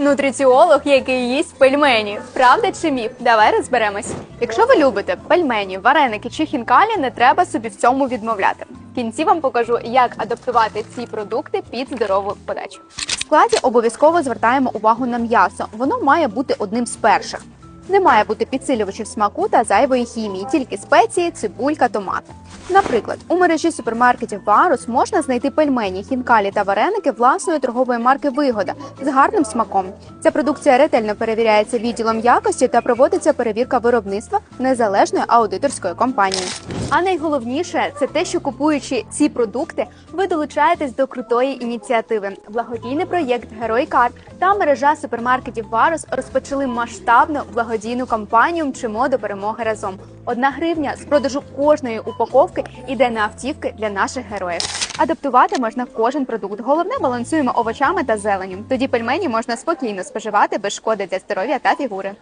Нутриціолог, який їсть пельмені. Правда чи міф? Давай розберемось. Якщо ви любите пельмені, вареники чи хінкалі, не треба собі в цьому відмовляти. В кінці вам покажу, як адаптувати ці продукти під здорову подачу. В складі обов'язково звертаємо увагу на м'ясо. Воно має бути одним з перших. Не має бути підсилювачів смаку та зайвої хімії, тільки спеції, цибулька, томати. Наприклад, у мережі супермаркетів Варус можна знайти пельмені, хінкалі та вареники власної торгової марки Вигода з гарним смаком. Ця продукція ретельно перевіряється відділом якості та проводиться перевірка виробництва незалежною аудиторською компанією. А найголовніше це те, що купуючи ці продукти, ви долучаєтесь до крутої ініціативи. Благодійний проєкт Герой Кар та мережа супермаркетів Варус розпочали масштабну благодійну кампанію Мчимо до перемоги разом. Одна гривня з продажу кожної упаковки іде на автівки для наших героїв. Адаптувати можна кожен продукт. Головне балансуємо овочами та зеленню. Тоді пельмені можна спокійно споживати без шкоди для здоров'я та фігури.